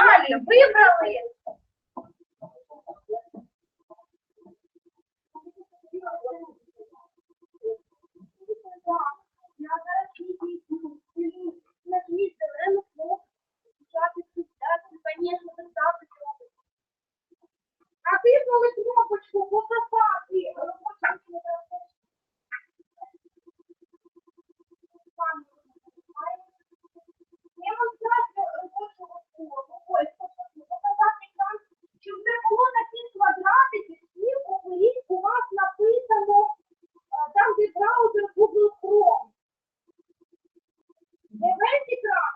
Далі вибрали. Я зараз їду на світ зелену клуб, записку,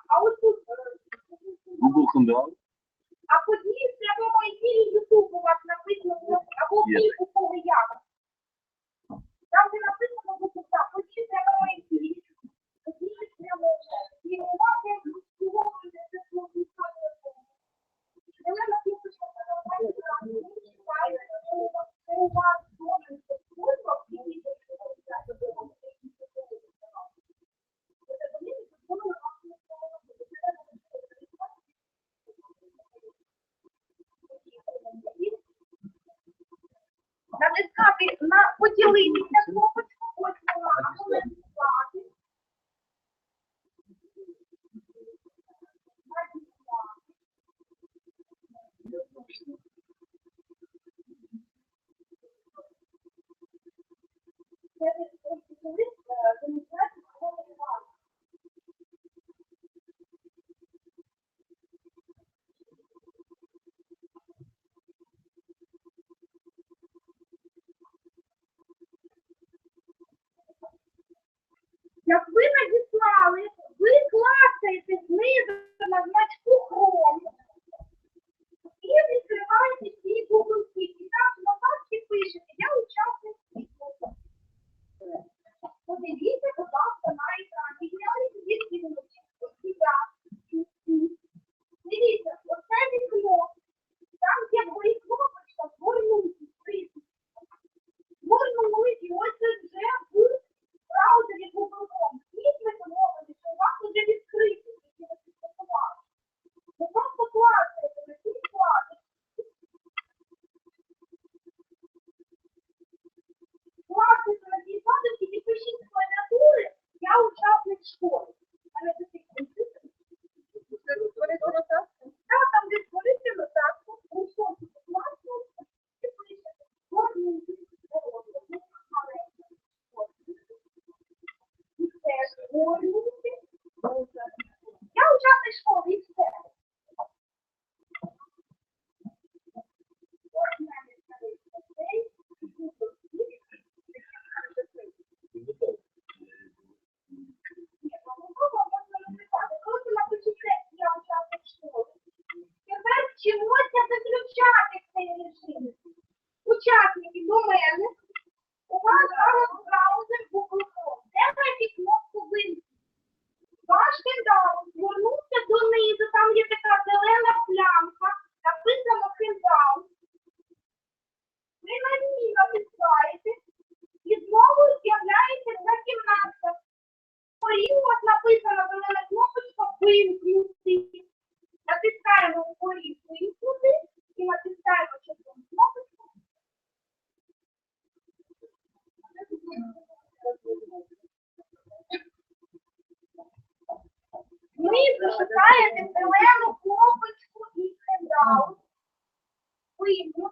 а от тут. Е, ну, да. А подніс, або мої ютуб у вас написано, або в натискати на поділитися кнопочку восьмого або надіслати. як ви надіслали já fez convite вимкнути. Натискаємо вгорі вимкнути і натискаємо червону кнопочку. Ми зашукаємо зелену кнопочку і хендаут. Вимкнути.